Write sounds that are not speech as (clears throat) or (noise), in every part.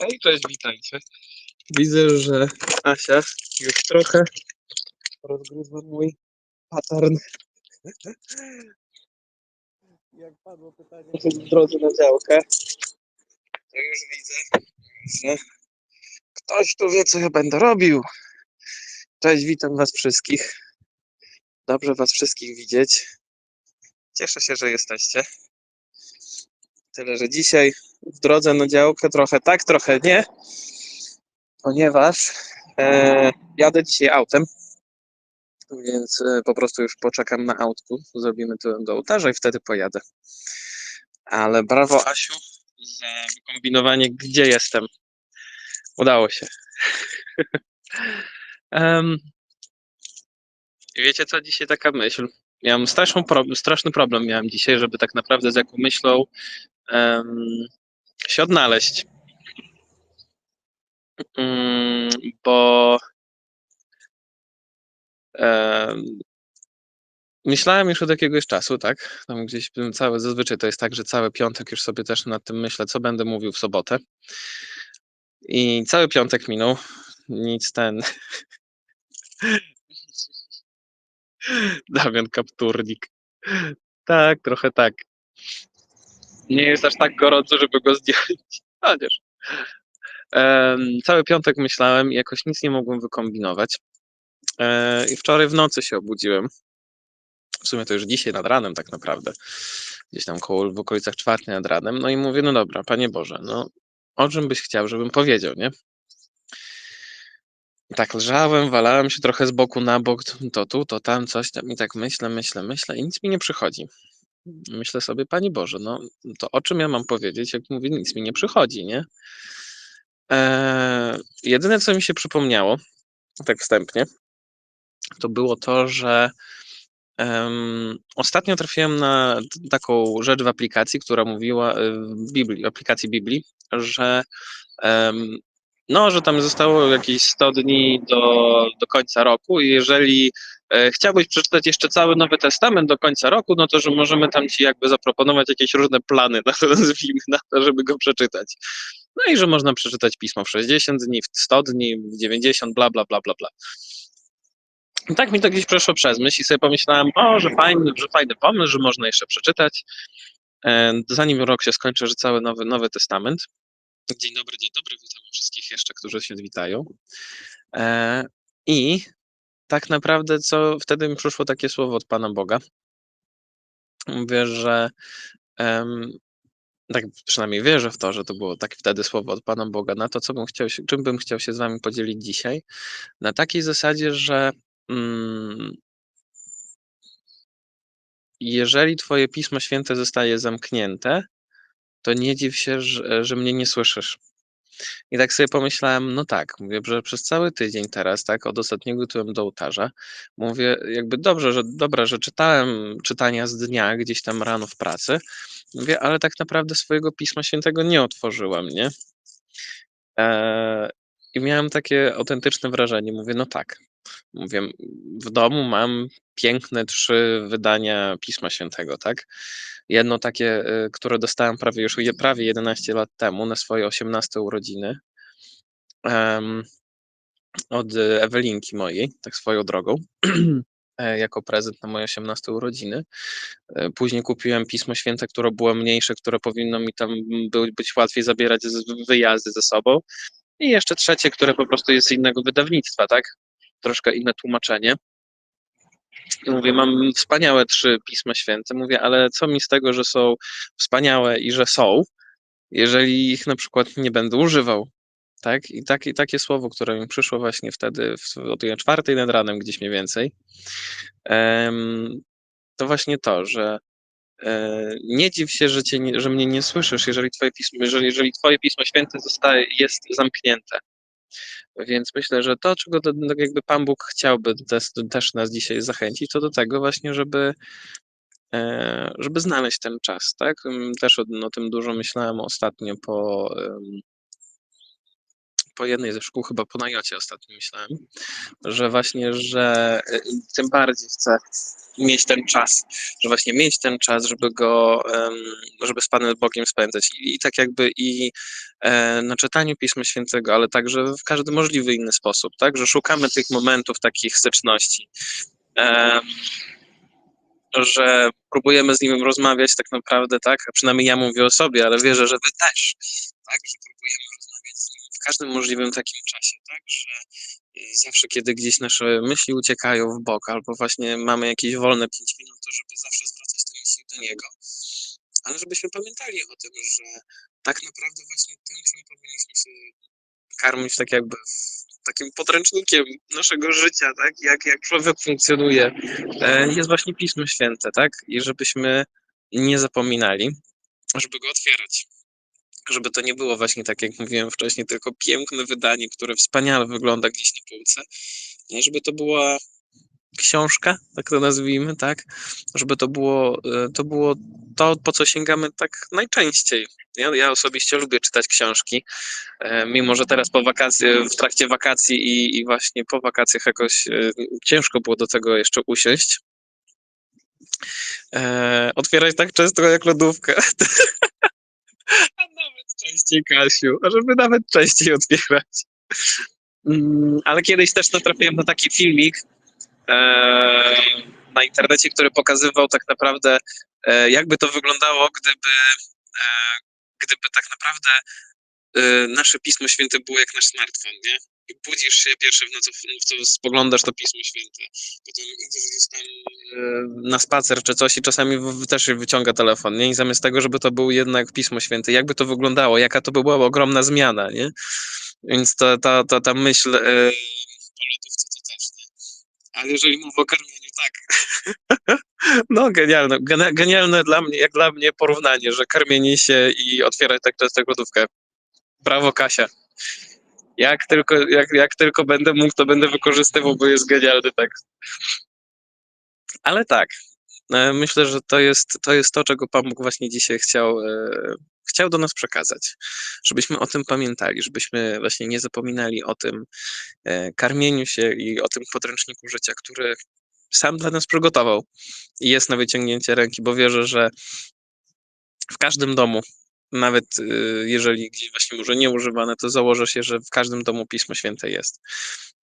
Hej, cześć, witajcie. Widzę, że Asia już trochę rozgryzła mój pattern. Jak padło pytanie, czy w drodze na działkę, to już widzę, że ktoś tu wie, co ja będę robił. Cześć, witam was wszystkich. Dobrze was wszystkich widzieć. Cieszę się, że jesteście. Tyle, że dzisiaj w drodze na działkę trochę tak, trochę nie, ponieważ e, jadę dzisiaj autem, więc e, po prostu już poczekam na autku, zrobimy to do ołtarza i wtedy pojadę. Ale brawo Asiu za wykombinowanie, gdzie jestem. Udało się. (laughs) I wiecie co, dzisiaj taka myśl. Miałem straszną pro, straszny problem miałem dzisiaj, żeby tak naprawdę z jaką myślą em, się odnaleźć. Mm, bo em, myślałem już od jakiegoś czasu, tak? Tam gdzieś bym cały, zazwyczaj to jest tak, że cały piątek już sobie też nad tym myślę, co będę mówił w sobotę. I cały piątek minął. Nic ten. (laughs) Damian Kapturnik. Tak, trochę tak. Nie jest aż tak gorąco, żeby go zdjąć. (laughs) Chociaż. Em, cały piątek myślałem i jakoś nic nie mogłem wykombinować. E, I wczoraj w nocy się obudziłem. W sumie to już dzisiaj nad ranem tak naprawdę. Gdzieś tam koło, w okolicach czwartej nad ranem. No i mówię, no dobra, Panie Boże, no o czym byś chciał, żebym powiedział, nie? Tak leżałem, walałem się trochę z boku na bok, to tu, to tam, coś tam i tak myślę, myślę, myślę i nic mi nie przychodzi. Myślę sobie, Panie Boże, no to o czym ja mam powiedzieć, jak mówię, nic mi nie przychodzi, nie? Eee, jedyne, co mi się przypomniało, tak wstępnie, to było to, że em, ostatnio trafiłem na taką rzecz w aplikacji, która mówiła w Biblii, aplikacji Biblii, że em, no, że tam zostało jakieś 100 dni do, do końca roku i jeżeli e, chciałbyś przeczytać jeszcze cały Nowy Testament do końca roku, no to że możemy tam ci jakby zaproponować jakieś różne plany, na to (laughs) nazwijmy, na to, żeby go przeczytać. No i że można przeczytać pismo w 60 dni, w 100 dni, w 90, bla, bla, bla, bla, bla. I tak mi to gdzieś przeszło przez myśl i sobie pomyślałem, o, że fajny, że fajny pomysł, że można jeszcze przeczytać. E, Zanim rok się skończy, że cały Nowy, Nowy Testament. Dzień dobry, dzień dobry, witam wszystkich jeszcze, którzy się witają. E, I tak naprawdę, co wtedy mi przyszło takie słowo od Pana Boga. Mówię, że tak przynajmniej wierzę w to, że to było tak wtedy słowo od Pana Boga na to, co bym chciał się, czym bym chciał się z Wami podzielić dzisiaj. Na takiej zasadzie, że mm, jeżeli Twoje Pismo Święte zostaje zamknięte, to nie dziw się, że, że mnie nie słyszysz. I tak sobie pomyślałem, no tak, mówię, że przez cały tydzień teraz, tak, od ostatniego tyłem do ołtarza, mówię, jakby dobrze, że dobra, że czytałem czytania z dnia gdzieś tam rano w pracy, mówię, ale tak naprawdę swojego Pisma Świętego nie otworzyłem, nie? Eee, I miałem takie autentyczne wrażenie, mówię, no tak, mówię, w domu mam piękne trzy wydania Pisma Świętego, tak? Jedno takie, y, które dostałem prawie już prawie 11 lat temu na swoje 18 urodziny em, od y, Ewelinki mojej, tak swoją drogą, (clears throat) e, jako prezent na moje 18 urodziny. E, Później kupiłem Pismo Święte, które było mniejsze, które powinno mi tam by- być łatwiej zabierać wyjazdy ze sobą. I jeszcze trzecie, które po prostu jest z innego wydawnictwa, tak? Troszkę inne tłumaczenie. Mówię, mam wspaniałe trzy Pisma Święte. Mówię, ale co mi z tego, że są wspaniałe i że są, jeżeli ich na przykład nie będę używał, tak? I, tak, i takie słowo, które mi przyszło właśnie wtedy w, o tej czwartej nad ranem gdzieś mniej więcej, to właśnie to, że e, nie dziw się, że, cię że mnie nie słyszysz, jeżeli twoje pismo, jeżeli, jeżeli twoje Pismo Święte zostaje, jest zamknięte. Więc myślę, że to, czego to, tak jakby Pan Bóg chciałby też, też nas dzisiaj zachęcić, to do tego właśnie, żeby, e, żeby znaleźć ten czas, tak? Też o, o tym dużo myślałem ostatnio po, po jednej ze szkół, chyba po Najocie ostatnio myślałem, że właśnie, że e, tym bardziej chcę mieć ten czas, że właśnie mieć ten czas, żeby go, żeby z Panem Bogiem spędzać. I, tak jakby i e, na czytaniu Pisma Świętego, ale także w każdy możliwy inny sposób, tak? Że szukamy tych momentów takich styczności. Że próbujemy z nim rozmawiać tak naprawdę, tak? A przynajmniej ja mówię o sobie, ale wierzę, że wy też, tak? Że próbujemy rozmawiać z nim w każdym możliwym takim czasie, tak? Że y, zawsze, kiedy gdzieś nasze myśli uciekają w bok, albo właśnie mamy jakieś wolne 5 minut, to żeby zawsze zwracać te myśli do niego. Ale żebyśmy pamiętali o tym, że tak naprawdę właśnie tym, czym powinniśmy się karmić tak jakby takim podręcznikiem naszego życia, tak? Jak, jak człowiek funkcjonuje, e, jest właśnie Pismo Święte, tak? I żebyśmy nie zapominali, żeby go otwierać. Żeby to nie było właśnie tak, jak mówiłem wcześniej, tylko piękne wydanie, które wspaniale wygląda gdzieś na półce, nie? żeby to była książka, tak to nazwijmy, tak? Żeby to było, e, to było to, po co sięgamy tak najczęściej. Ja, ja osobiście lubię czytać książki, e, mimo że teraz po wakacji, w trakcie wakacji i, i właśnie po wakacjach jakoś e, ciężko było do tego jeszcze usiąść. Otwierać tak często jak lodówkę. (laughs) A nawet częściej, Kasiu, a żeby nawet częściej otwierać. Mm, Ale kiedyś też natrafiłem na taki filmik e, na internecie, który pokazywał tak naprawdę, e, jakby to wyglądało, gdyby, e, gdyby tak naprawdę nasze Pismo Święte było jak nasz smartfon, nie? Budzisz się pierwsze w nocy, spoglądasz to Pismo Święte. Potem idziesz gdzieś tam e, na spacer czy coś i czasami też wyciąga telefon, nie? I zamiast tego, żeby to był jednak Pismo Święte, jakby to wyglądało, jaka to by była ogromna zmiana, nie? Więc ta, ta, ta, ta myśl o lodówce to też, nie? Ale jeżeli mowa o karmieniu, tak. (laughs) No, genialne, genialne dla mnie, jak dla mnie porównanie, że karmienie się i otwierać tak często lodówkę. Brawo, Kasia. Jak tylko, jak, jak tylko będę mógł, to będę wykorzystywał, bo jest genialny tekst. Ale tak, e, myślę, że to jest, to jest to, czego Pan Bóg właśnie dzisiaj chciał, e, chciał do nas przekazać. Żebyśmy o tym pamiętali, żebyśmy właśnie nie zapominali o tym e, karmieniu się i o tym podręczniku życia, który sam dla nas przygotował i jest na wyciągnięcie ręki, bo wierzę, że w każdym domu, nawet y, jeżeli gdzieś właśnie może nieużywane, to założę się, że w każdym domu Pismo Święte jest.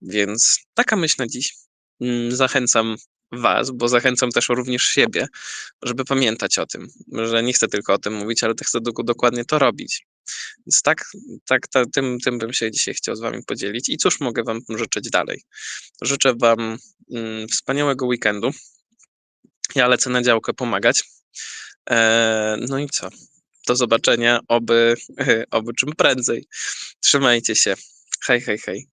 Więc taka myśl na dziś. Mm, Zachęcam Was, bo zachęcam też również siebie, żeby pamiętać o tym, że nie chcę tylko o tym mówić, ale chcę dok- dokładnie to robić. Więc tak, tak ta, tym, tym bym się dzisiaj chciał z Wami podzielić. I cóż mogę Wam życzyć dalej? Życzę Wam mm, wspaniałego weekendu. Ja lecę na działkę pomagać. E, no i co? Do zobaczenia, oby, (laughs) oby czym prędzej. Trzymajcie się. Hej, hej, hej.